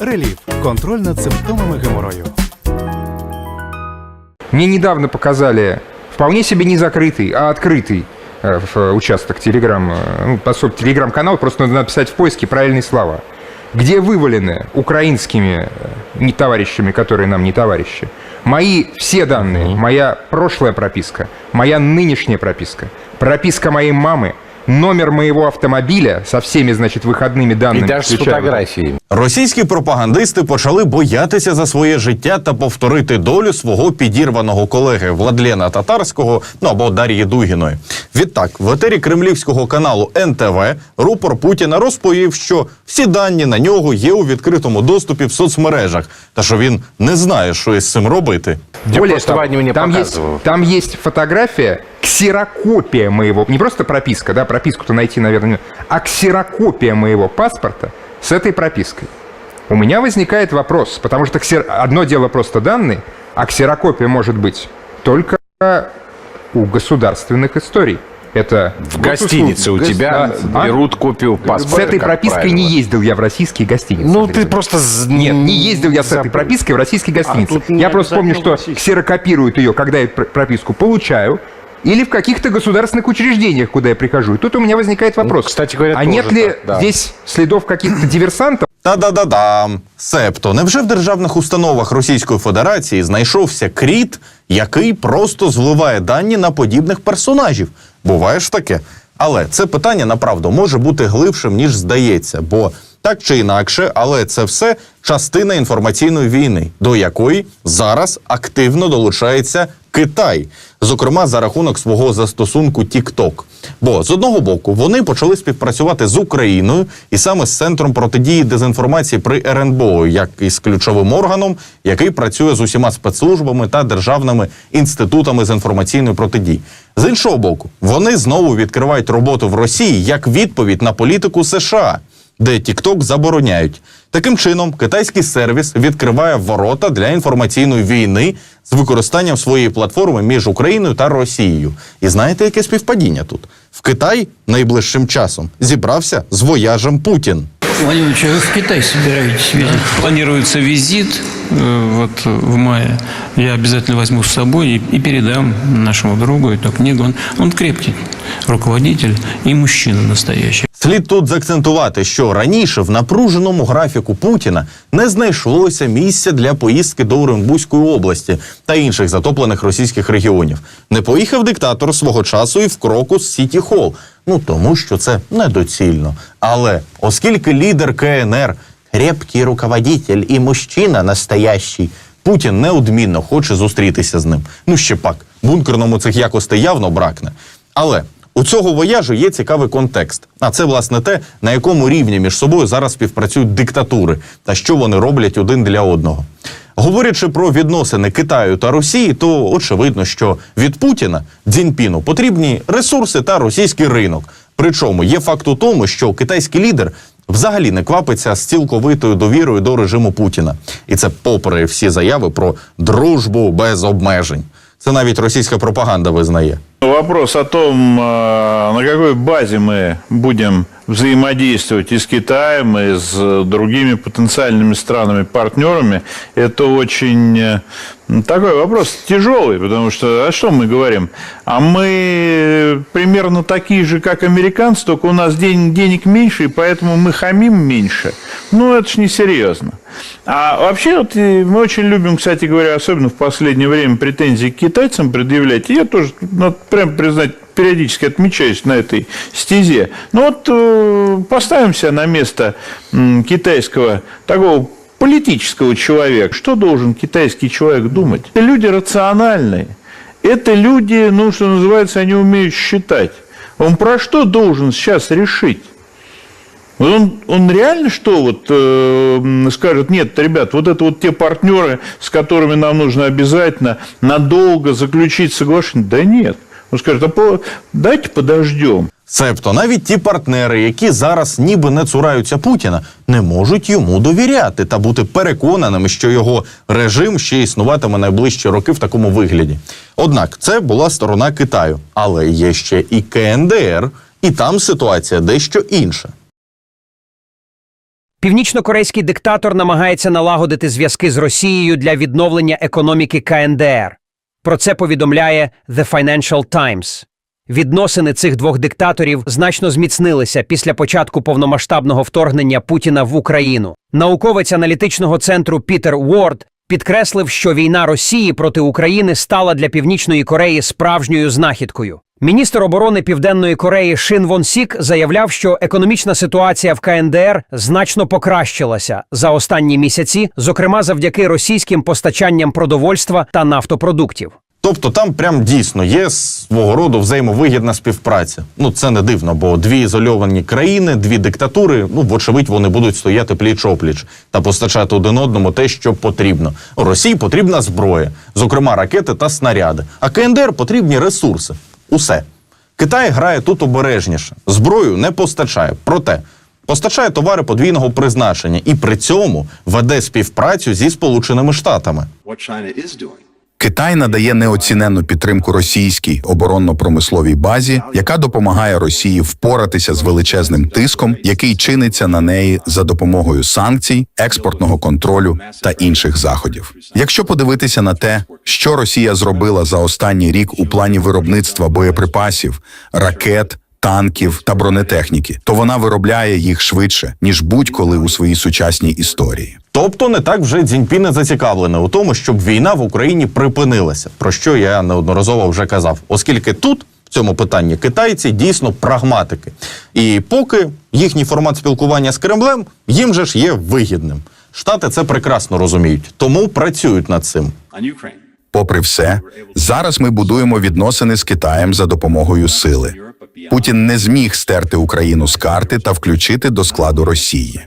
Реліф контроль над симптомами геморою. Мне недавно показали вполне себе не закрытый, а открытый э, в, э, участок Телеграм, э, ну, по сути, Телеграм-канал, просто надо написать в поиске правильные слова, где вывалены украинскими не товарищами, которые нам не товарищи, мои все данные, моя прошлая прописка, моя нынешняя прописка, прописка моей мамы, номер моего автомобиля со всеми, значит, выходными І данными. теж з включая- фотографії. Російські пропагандисти почали боятися за своє життя та повторити долю свого підірваного колеги Владлена Татарського ну або Дар'ї Дугіної. Відтак, в етері кремлівського каналу НТВ рупор Путіна розповів, що всі дані на нього є у відкритому доступі в соцмережах, та що він не знає, що із цим робити. Я Более просто того, Ваня мне там есть, показывал. там есть фотография, ксерокопия моего, не просто прописка, да, прописку-то найти, наверное, не- а ксерокопия моего паспорта с этой пропиской. У меня возникает вопрос, потому что ксер- одно дело просто данные, а ксерокопия может быть только у государственных историй. Это В гостинице у тебя а? берут копию С паспорта. этой как пропиской правило. не ездил я в российские гостиницы. Ну, ты просто... нет, не ездил я с этой пропиской в российские гостиницы. тут не я просто помню, что в ксерокопируют ее, когда я пр- прописку получаю, или в каких-то государственных учреждениях, куда я прихожу. И тут у меня возникает вопрос. Ну, кстати говоря, а нет ли так, да. здесь следов каких-то диверсантов? Та-да-да-дам. Себто, невже в державних установах Російської Федерації знайшовся кріт, який просто зливає дані на подібних персонажів? Буває ж таке. Але це питання направду може бути глибшим, ніж здається, бо так чи інакше, але це все частина інформаційної війни, до якої зараз активно долучається Китай, зокрема за рахунок свого застосунку TikTok. Бо з одного боку вони почали співпрацювати з Україною і саме з центром протидії дезінформації при РНБО, як із ключовим органом, який працює з усіма спецслужбами та державними інститутами з інформаційної протидії. З іншого боку, вони знову відкривають роботу в Росії як відповідь на політику США де TikTok забороняють. Таким чином, китайський сервіс відкриває ворота для інформаційної війни з використанням своєї платформи між Україною та Росією. І знаєте, яке співпадіння тут? В Китай найближчим часом зібрався з вояжем Путін. Владимирович, а вы в Китай собираетесь ездить? Планируется визит э, вот э, в мае. Я обязательно возьму с собой и, и передам нашему другу эту книгу. Он, он крепкий руководитель и мужчина настоящий. Слід тут заакцентувати, що раніше в напруженому графіку Путіна не знайшлося місця для поїздки до Оренбурзької області та інших затоплених російських регіонів. Не поїхав диктатор свого часу і в кроку з Сіті Хол. Ну тому що це недоцільно. Але оскільки лідер КНР крепкий руководитель і мужчина настоящий, Путін неодмінно хоче зустрітися з ним. Ну ще пак, бункерному цих якостей явно бракне. Але у цього вояжу є цікавий контекст. А це власне те, на якому рівні між собою зараз співпрацюють диктатури та що вони роблять один для одного. Говорячи про відносини Китаю та Росії, то очевидно, що від Путіна Дзіньпіну потрібні ресурси та російський ринок. Причому є факт у тому, що китайський лідер взагалі не квапиться з цілковитою довірою до режиму Путіна, і це попри всі заяви про дружбу без обмежень. Це навіть російська пропаганда визнає. Вопрос о том, на какой базе мы будем взаимодействовать и с Китаем, и с э, другими потенциальными странами-партнерами, это очень э, такой вопрос тяжелый, потому что, о что мы говорим? А мы примерно такие же, как американцы, только у нас ден- денег меньше, и поэтому мы хамим меньше. Ну, это ж несерьезно. А вообще, вот, э, мы очень любим, кстати говоря, особенно в последнее время претензии к китайцам предъявлять. И я тоже, надо прям признать, периодически отмечаюсь на этой стезе. Ну вот э, поставим себя на место китайского такого политического человека. Что должен китайский человек думать? Это люди рациональные. Это люди, ну, что называется, они умеют считать. Он про что должен сейчас решить? Вот Он, он реально что вот э, скажет, нет, ребят, вот это вот те партнеры, с которыми нам нужно обязательно надолго заключить соглашение. Да нет. Он скажет, а по, давайте подождем. Себто навіть ті партнери, які зараз ніби не цураються Путіна, не можуть йому довіряти та бути переконаними, що його режим ще існуватиме найближчі роки в такому вигляді. Однак це була сторона Китаю, але є ще і КНДР, і там ситуація дещо інша. Північно-корейський диктатор намагається налагодити зв'язки з Росією для відновлення економіки КНДР. Про це повідомляє The Financial Times. Відносини цих двох диктаторів значно зміцнилися після початку повномасштабного вторгнення Путіна в Україну. Науковець аналітичного центру Пітер Уорд підкреслив, що війна Росії проти України стала для Північної Кореї справжньою знахідкою. Міністр оборони Південної Кореї Шин Вон Сік заявляв, що економічна ситуація в КНДР значно покращилася за останні місяці, зокрема завдяки російським постачанням продовольства та нафтопродуктів. Тобто там прям дійсно є свого роду взаємовигідна співпраця. Ну це не дивно, бо дві ізольовані країни, дві диктатури. Ну вочевидь, вони будуть стояти пліч опліч та постачати один одному те, що потрібно. Росії потрібна зброя, зокрема ракети та снаряди. А КНДР потрібні ресурси. Усе. Китай грає тут обережніше. Зброю не постачає. Проте постачає товари подвійного призначення і при цьому веде співпрацю зі Сполученими Штатами. Китай надає неоціненну підтримку російській оборонно-промисловій базі, яка допомагає Росії впоратися з величезним тиском, який чиниться на неї за допомогою санкцій, експортного контролю та інших заходів. Якщо подивитися на те, що Росія зробила за останній рік у плані виробництва боєприпасів, ракет. Танків та бронетехніки, то вона виробляє їх швидше ніж будь-коли у своїй сучасній історії. Тобто не так вже Дзіньпі не зацікавлений у тому, щоб війна в Україні припинилася, про що я неодноразово вже казав, оскільки тут. В цьому питанні китайці дійсно прагматики, і поки їхній формат спілкування з Кремлем їм же ж є вигідним. Штати це прекрасно розуміють, тому працюють над цим. Попри все, зараз ми будуємо відносини з Китаєм за допомогою сили. Путін не зміг стерти Україну з карти та включити до складу Росії.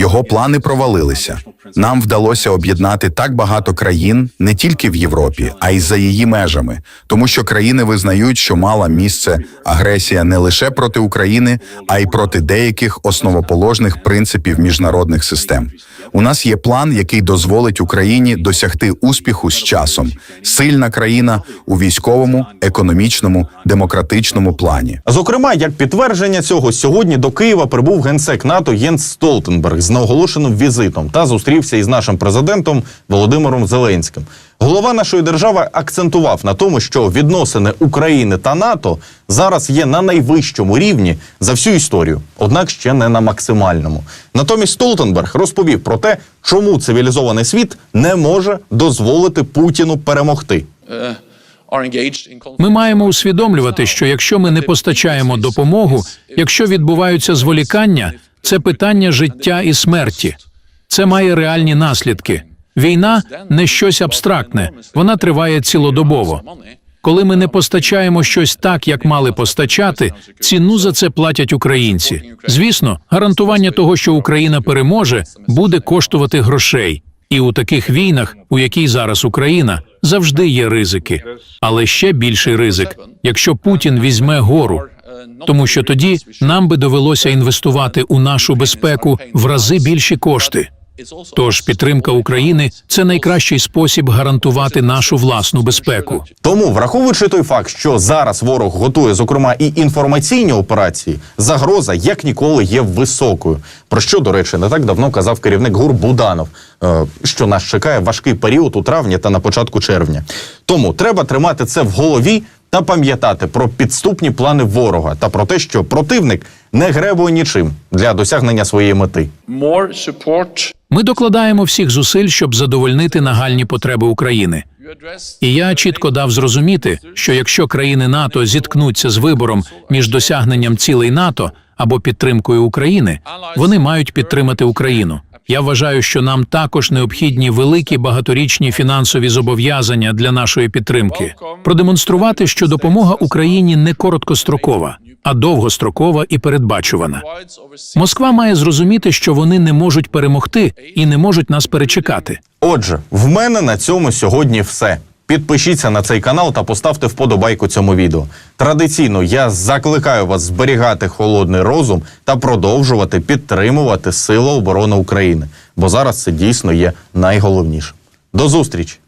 Його плани провалилися. Нам вдалося об'єднати так багато країн не тільки в Європі, а й за її межами, тому що країни визнають, що мала місце агресія не лише проти України, а й проти деяких основоположних принципів міжнародних систем. У нас є план, який дозволить Україні досягти успіху з часом. Сильна країна у військовому, економічному, демократичному плані. Зокрема, як підтвердження цього, сьогодні до Києва прибув генсек НАТО Єнс Столтенберг з неоголошеним візитом та зустрівся із нашим президентом Володимиром Зеленським. Голова нашої держави акцентував на тому, що відносини України та НАТО зараз є на найвищому рівні за всю історію, однак ще не на максимальному. Натомість Столтенберг розповів про те, чому цивілізований світ не може дозволити Путіну перемогти. Ми маємо усвідомлювати, що якщо ми не постачаємо допомогу, якщо відбуваються зволікання, це питання життя і смерті. Це має реальні наслідки. Війна не щось абстрактне, вона триває цілодобово. Коли ми не постачаємо щось так, як мали постачати, ціну за це платять українці. Звісно, гарантування того, що Україна переможе, буде коштувати грошей. І у таких війнах, у якій зараз Україна, завжди є ризики. Але ще більший ризик, якщо Путін візьме гору. Тому що тоді нам би довелося інвестувати у нашу безпеку в рази більші кошти. Тож підтримка України це найкращий спосіб гарантувати нашу власну безпеку. Тому, враховуючи той факт, що зараз ворог готує, зокрема, і інформаційні операції, загроза як ніколи є високою. Про що, до речі, не так давно казав керівник ГУР Буданов, е, що нас чекає важкий період у травні та на початку червня. Тому треба тримати це в голові та пам'ятати про підступні плани ворога та про те, що противник не гребує нічим для досягнення своєї мети. Ми докладаємо всіх зусиль, щоб задовольнити нагальні потреби України. І я чітко дав зрозуміти, що якщо країни НАТО зіткнуться з вибором між досягненням цілей НАТО або підтримкою України, вони мають підтримати Україну. Я вважаю, що нам також необхідні великі багаторічні фінансові зобов'язання для нашої підтримки, продемонструвати, що допомога Україні не короткострокова, а довгострокова і передбачувана. Москва має зрозуміти, що вони не можуть перемогти і не можуть нас перечекати. Отже, в мене на цьому сьогодні все. Підпишіться на цей канал та поставте вподобайку цьому відео. Традиційно я закликаю вас зберігати холодний розум та продовжувати підтримувати Сили оборони України, бо зараз це дійсно є найголовніше. До зустрічі!